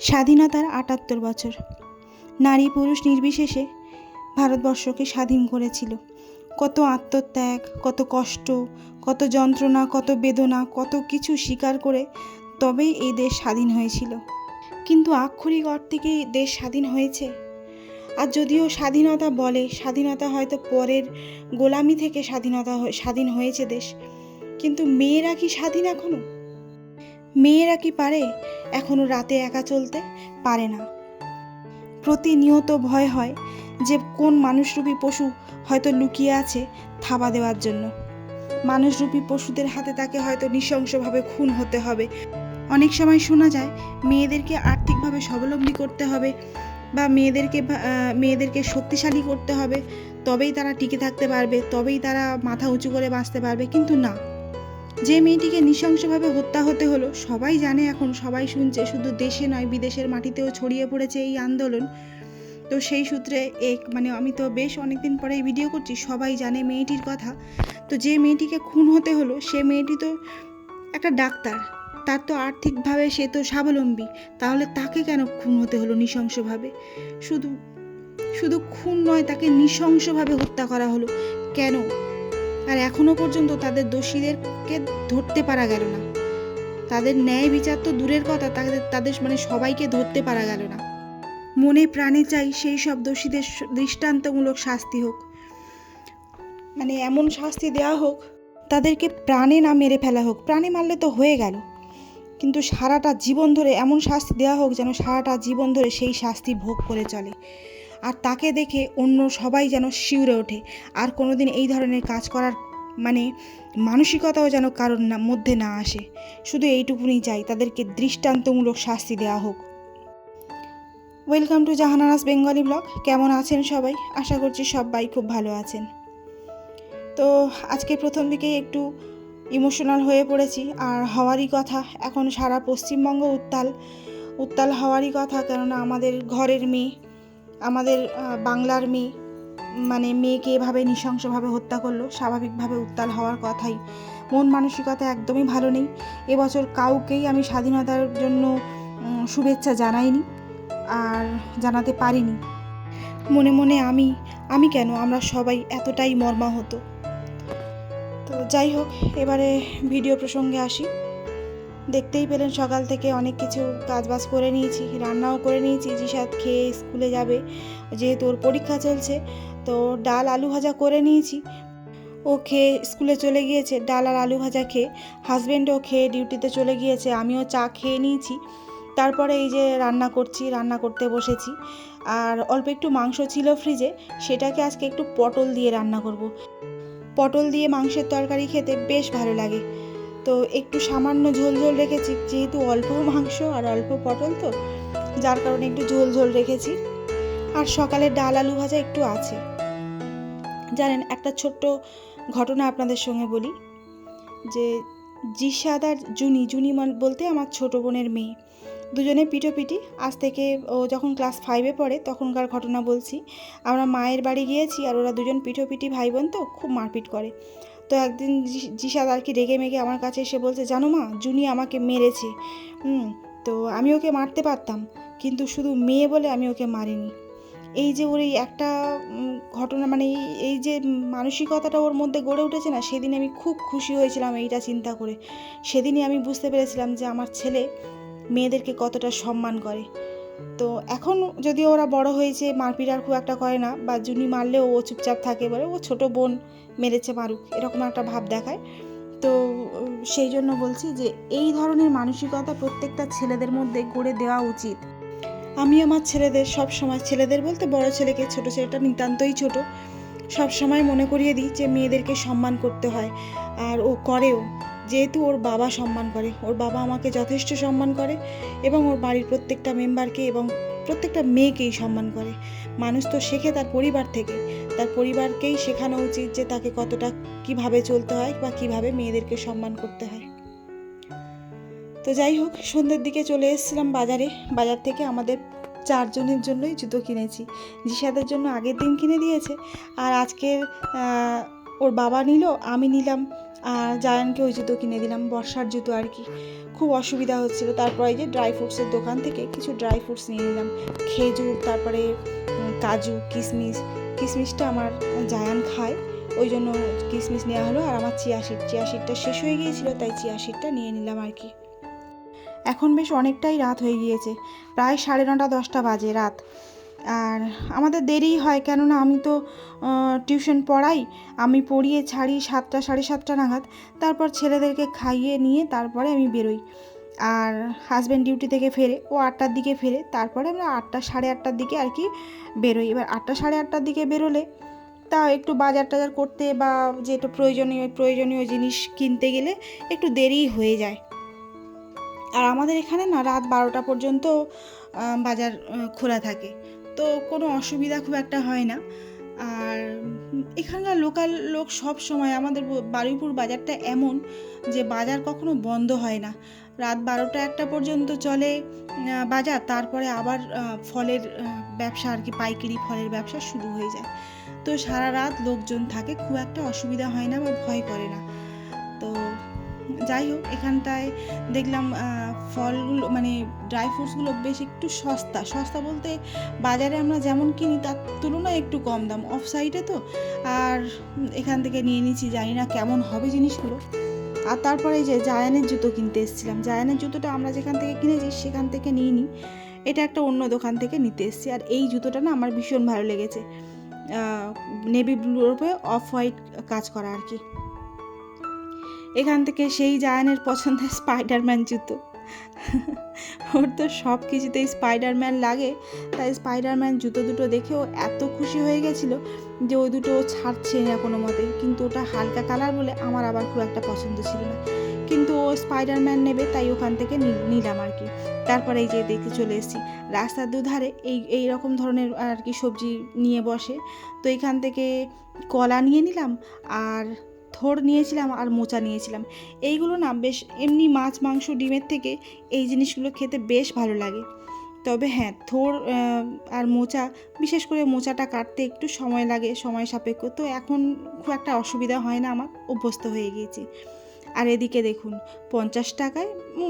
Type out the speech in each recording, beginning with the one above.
স্বাধীনতার আটাত্তর বছর। নারী পুরুষ নির্বিশেষে ভারতবর্ষকে স্বাধীন করেছিল। কত আত্মত্যাগ, কত কষ্ট, কত যন্ত্রণা, কত বেদনা, কত কিছু স্বীকার করে তবেই এই দেশ স্বাধীন হয়েছিল। কিন্তু আক্ষরিক অর্থে কি দেশ স্বাধীন হয়েছে? আর যদিও স্বাধীনতা বলে, স্বাধীনতা হয়তো পরের গোলামি থেকে স্বাধীনতা স্বাধীন হয়েছে দেশ। কিন্তু মেয়েরা কি স্বাধীন এখনও? মেয়েরা কি পারে? এখনও রাতে একা চলতে পারে না। প্রতিনিয়ত ভয় হয় যে কোন মানুষরূপী পশু হয়তো লুকিয়ে আছে থাবা দেওয়ার জন্য। মানুষরূপী পশুদের হাতে তাকে হয়তো নৃশংসভাবে খুন হতে হবে। অনেক সময় শোনা যায়, মেয়েদেরকে আর্থিকভাবে স্বাবলম্বী করতে হবে বা মেয়েদেরকে মেয়েদেরকে শক্তিশালী করতে হবে। তবেই তারা টিকে থাকতে পারবে, তবেই তারা মাথা উঁচু করে বাঁচতে পারবে, কিন্তু না। যে মেয়েটিকে নৃশংসভাবে হত্যা হতে হলো, সবাই জানে এখন, সবাই শুনছে, শুধু দেশে নয়, বিদেশের মাটিতেও ছড়িয়ে পড়েছে এই আন্দোলন। তো সেই সূত্রে এক মানে আমি তো বেশ অনেকদিন পরে এই ভিডিও করছি, সবাই জানে মেয়েটির কথা। তো যে মেয়েটিকে খুন হতে হলো, সে মেয়েটি তো একটা ডাক্তার। তার তো আর্থিকভাবে সে তো স্বাবলম্বী। তাহলে তাকে কেন খুন হতে হলো নৃশংসভাবে? শুধু শুধু খুন নয়, তাকে নৃশংসভাবে হত্যা করা হলো। কেন? আর এখনও পর্যন্ত তাদের দোষীদেরকে ধরতে পারা গেল না। তাদের ন্যায় বিচার তো দূরের কথা, তাদের তাদের মানে সবাইকে ধরতে পারা গেল না। মনে প্রাণে চাই সেই সব দোষীদের দৃষ্টান্তমূলক শাস্তি হোক। মানে এমন শাস্তি দেওয়া হোক, তাদেরকে প্রাণে না মেরে ফেলা হোক। প্রাণে মারলে তো হয়ে গেল। কিন্তু সারাটা জীবন ধরে এমন শাস্তি দেওয়া হোক যেন সারাটা জীবন ধরে সেই শাস্তি ভোগ করে চলে। আর তাকে দেখে অন্য সবাই যেন শিউরে ওঠে। আর কোনোদিন এই ধরনের কাজ করার মানে মানসিকতাও যেন কারোর না, মধ্যে না আসে। শুধু এইটুকুনি চাই, তাদেরকে দৃষ্টান্তমূলক শাস্তি দেওয়া হোক। Welcome to Jahanara's Bengali blog. কেমন আছেন সবাই? আশা করছি সবাই খুব ভালো আছেন। তো আজকে প্রথম দিকেই একটু ইমোশনাল হয়ে পড়েছি। আর হওয়ারই কথা, এখন সারা পশ্চিমবঙ্গ উত্তাল উত্তাল হওয়ারই কথা। কেননা আমাদের ঘরের মেয়ে আমাদের বাংলার মেয়ে মানে মেয়েকে এভাবে নৃশংসভাবে হত্যা করল, স্বাভাবিকভাবে উত্তাল হওয়ার কথাই। মন মানসিকতা একদমই ভালো নেই। এবছর কাউকেই আমি স্বাধীনতার জন্য শুভেচ্ছা জানাইনি আর জানাতে পারিনি। মনে মনে আমি আমি কেন আমরা সবাই এতটাই মর্মাহত? তো যাই হোক, এবারে ভিডিও প্রসঙ্গে আসি। দেখতেই পেলেন সকাল থেকে অনেক কিছু কাজবাজ করে নিয়েছি, রান্নাও করে নিয়েছি জিসাদ খেয়ে স্কুলে যাবে। যেহেতু ওর পরীক্ষা চলছে, তো ডাল আলু ভাজা করে নিয়েছি। ও খেয়ে স্কুলে চলে গিয়েছে, ডাল আর আলু ভাজা খেয়ে। হাজব্যান্ডও খেয়ে ডিউটিতে চলে গিয়েছে, আমিও চা খেয়ে নিয়েছি। তারপরে এই যে রান্না করছি, রান্না করতে বসেছি। আর অল্প একটু মাংস ছিল ফ্রিজে, সেটাকে আজকে একটু পটল দিয়ে রান্না করব। পটল দিয়ে মাংসের তরকারি খেতে বেশ ভালো লাগে। তো একটু সামান্য ঝোল ঝোল রেখেছি, যেহেতু অল্প মাংস আর অল্প পটল তো, যার কারণে একটু ঝোল ঝোল রেখেছি। আর সকালে ডাল আলু ভাজা একটু আছে। জানেন, একটা ছোট্ট ঘটনা আপনাদের সঙ্গে বলি। যে জিসাদ আর জুনি জুনি বলতে আমার ছোট বোনের মেয়ে। দুজনে পিটোপিটি আজ থেকে ও যখন ক্লাস ফাইভে পড়ে, তখনকার ঘটনা বলছি। আমরা মায়ের বাড়ি গিয়েছি আর ওরা দুজন পিটোপিটি ভাই বোন তো, খুব মারপিট করে। তো একদিন জিসাদ আর কি রেগে মেগে আমার কাছে এসে বলছে, জানো মা, জুনি আমাকে মেরেছে। হুম, তো আমি ওকে মারতে পারতাম, কিন্তু শুধু মেয়ে বলে আমি ওকে মারিনি। এই যে ওর এই একটা ঘটনা মানে এই যে মানসিকতাটা ওর মধ্যে গড়ে উঠেছে না সেদিন আমি খুব খুশি হয়েছিলাম এইটা চিন্তা করে। সেদিনই আমি বুঝতে পেরেছিলাম যে আমার ছেলে মেয়েদেরকে কতটা সম্মান করে। তো এখন যদিও ওরা বড় হয়েছে, মারপিট আর খুব একটা করে না, বা জুনি মারলেও ও চুপচাপ থাকে বলে ও ছোট বোন মেরেছে মারুক, এরকম একটা ভাব দেখায়। তো সেই জন্য বলছি যে এই ধরনের মানসিকতা প্রত্যেকটা ছেলেদের মধ্যে গড়ে দেওয়া উচিত। আমি আমার ছেলেদের সব সময়, ছেলেদের বলতে বড় ছেলেকে, ছোট ছেলেটা নিতান্তই ছোট, সব সময় মনে করিয়ে দিই যে মেয়েদেরকে সম্মান করতে হয়, আর ও করেও। যেহেতু ওর বাবা সম্মান করে, ওর বাবা আমাকে যথেষ্ট সম্মান করে এবং ওর বাড়ির প্রত্যেকটা মেম্বারকে এবং প্রত্যেকটা মেয়েকেই সম্মান করে। মানুষ তো শেখে তার পরিবার থেকে। তার পরিবারকেই শেখানো উচিত যে তাকে কতটা কীভাবে চলতে হয় বা কীভাবে মেয়েদেরকে সম্মান করতে হয়। তো যাই হোক, সন্ধ্যের দিকে চলে এসেছিলাম বাজারে। বাজার থেকে আমাদের চারজনের জন্যই জুতো কিনেছি। জিসাদের জন্য আগের দিন কিনে দিয়েছে। আর আজকের ওর বাবা নিল, আমি নিলাম। আর জায়ানকে ওই জুতো কিনে দিলাম, বর্ষার জুতো আর কি। খুব অসুবিধা হচ্ছিল। তারপরে যে ড্রাই ফ্রুটসের দোকান থেকে কিছু ড্রাই ফ্রুটস নিয়ে নিলাম। খেজুর, তারপরে কাজু কিশমিশ কিশমিশটা আমার জায়ান খায়। ওই জন্য কিশমিশ নেওয়া হলো। আর আমার চিয়া সিড চিয়া সিডটা শেষ হয়ে গিয়েছিল, তাই চিয়া সিডটা নিয়ে নিলাম আর কি। এখন বেশ অনেকটাই রাত হয়ে গিয়েছে। প্রায় সাড়ে নটা, দশটা বাজে রাত। আর আমাদের দেরিই হয়, কেননা আমি তো টিউশন পড়াই। আমি পড়িয়ে ছাড়ি সাতটা, সাড়ে সাতটা নাগাদ। তারপর ছেলেদেরকে খাইয়ে নিয়ে তারপরে আমি বেরোই। আর হাজব্যান্ড ডিউটি থেকে ফেরে, ও আটটার দিকে ফেরে, তারপরে আমরা আটটা, সাড়ে আটটার দিকে আর কি বেরোই। এবার আটটা, সাড়ে আটটার দিকে বেরোলে তা একটু বাজার টাজার করতে বা যেটা প্রয়োজনীয় প্রয়োজনীয় জিনিস কিনতে গেলে একটু দেরিই হয়ে যায়। আর আমাদের এখানে না রাত বারোটা পর্যন্ত বাজার খোলা থাকে। তো কোনো অসুবিধা খুব একটা হয় না। আর এখানকার লোকাল লোক সব সময়, আমাদের বারুইপুর বাজারটা এমন যে বাজার কখনো বন্ধ হয় না। রাত বারোটা একটা পর্যন্ত চলে বাজার, তারপরে আবার ফলের ব্যবসা আর কি, পাইকারি ফলের ব্যবসা শুরু হয়ে যায়। তো সারা রাত লোকজন থাকে, খুব একটা অসুবিধা হয় না বা ভয় করে না। তো যাই হোক, এখানটায় দেখলাম ফলগুলো মানে ড্রাই ফ্রুটসগুলো বেশ একটু সস্তা। সস্তা বলতে বাজারে আমরা যেমন কিনি, তার তুলনায় একটু কম দাম। অফ সাইডে তো, আর এখান থেকে নিয়ে নিচ্ছি, জানি না কেমন হবে জিনিসগুলো। আর তারপরে যে জায়ানের জুতো কিনতে এসেছিলাম। জায়ানের জুতোটা আমরা যেখান থেকে কিনেছি, সেখান থেকে নিয়ে নিই এটা একটা অন্য দোকান থেকে নিতে এসেছি। আর এই জুতোটা না আমার ভীষণ ভালো লেগেছে। নেভি ব্লুর উপরে অফ হোয়াইট কাজ করা আর কি। এখান থেকে সেই জায়ানের পছন্দের স্পাইডারম্যান জুতো। ওর তো সব কিছুতেই স্পাইডারম্যান লাগে, তাই স্পাইডারম্যান জুতো দুটো দেখে ও এত খুশি হয়ে গেছিল যে ওই দুটো ছাড়ছে না কোনো মতে কিন্তু ওটা হালকা কালার বলে আমার আবার খুব একটা পছন্দ ছিল না। কিন্তু ও স্পাইডারম্যান নেবে, তাই ওখান থেকে নিলাম আর কি। তারপরে এই যে দেখতে চলে এসেছি। রাস্তার দুধারে এই এই রকম ধরনের আর কি সবজি নিয়ে বসে। তো এখান থেকে কলা নিয়ে নিলাম আর থোড় নিয়েছিলাম আর মোচা নিয়েছিলাম। এইগুলো না বেশ এমনি মাছ, মাংস, ডিমের থেকে এই জিনিসগুলো খেতে বেশ ভালো লাগে। তবে হ্যাঁ থোড় আর মোচা, বিশেষ করে মোচাটা কাটতে একটু সময় লাগে, সময় সাপেক্ষ। তো এখন খুব একটা অসুবিধা হয় না আমার, অভ্যস্ত হয়ে গিয়েছি। আর এদিকে দেখুন, পঞ্চাশ টাকায়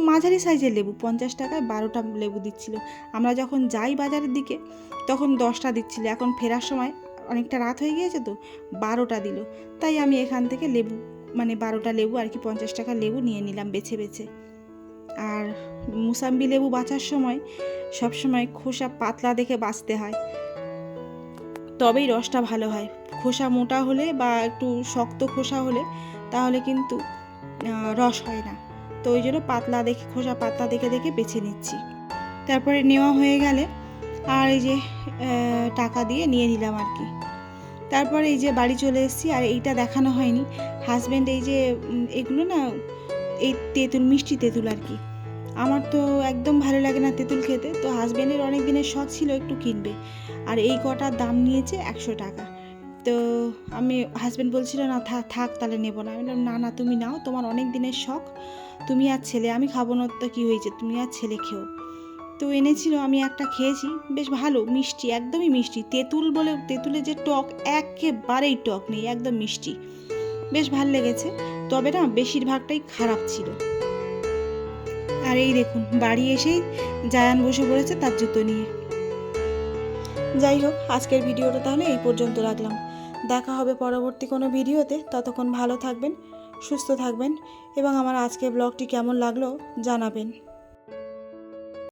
মাঝারি সাইজের লেবু, পঞ্চাশ টাকায় বারোটা লেবু দিচ্ছিল। আমরা যখন যাই বাজারের দিকে, তখন দশটা দিচ্ছিল। এখন ফেরার সময় অনেকটা রাত হয়ে গিয়েছে তো, বারোটা দিল। তাই আমি এখান থেকে লেবু মানে বারোটা লেবু আর কি পঞ্চাশ টাকা লেবু নিয়ে নিলাম বেছে বেছে। আর মুসাম্বি লেবু বাঁচার সময় সব সময় খোসা পাতলা দেখে বাছতে হয়। তবেই রসটা ভালো হয়। খোসা মোটা হলে বা একটু শক্ত খোসা হলে তাহলে কিন্তু রস হয় না। তো ওই জন্য পাতলা দেখে, খোসা পাতলা দেখে দেখে বেছে নিচ্ছি। তারপরে নেওয়া হয়ে গেলে আর এই যে টাকা দিয়ে নিয়ে নিলাম আর কি। তারপরে এই যে বাড়ি চলে এসেছি, আর এইটা দেখানো হয়নি। হাজব্যান্ড এই যে এগুলো না, এই তেঁতুল, মিষ্টি তেঁতুল আর কি। আমার তো একদম ভালো লাগে না তেঁতুল খেতে, তো হাজব্যান্ডের অনেক দিনের শখ ছিল একটু কিনবে। আর এই কটার দাম নিয়েছে একশো টাকা। তো আমি হাজব্যান্ড বলছিল, না থাক থাক, তাহলে নেব না। আমি বললাম, না না, তুমি নাও, তোমার অনেক দিনের শখ। তুমি আর ছেলে, আমি খাব না, তো কী হয়েছে? তুমি আর ছেলে খেও। তো এনেছিল, আমি একটা খেয়েছি। বেশ ভালো, মিষ্টি, একদমই মিষ্টি। তেঁতুল বলে, তেঁতুলের যে টক, একেবারেই টক নেই, একদম মিষ্টি। বেশ ভালো লেগেছে, তবে না, বেশিরভাগটাই খারাপ ছিল। আর এই দেখুন, বাড়ি এসেই জায়ান বসে পড়েছে তার জুতো নিয়ে। যাই হোক, আজকের ভিডিওটা তাহলে এই পর্যন্ত রাখলাম। দেখা হবে পরবর্তী কোনো ভিডিওতে। ততক্ষণ ভালো থাকবেন, সুস্থ থাকবেন, এবং আমার আজকের ব্লগটি কেমন লাগল জানাবেন।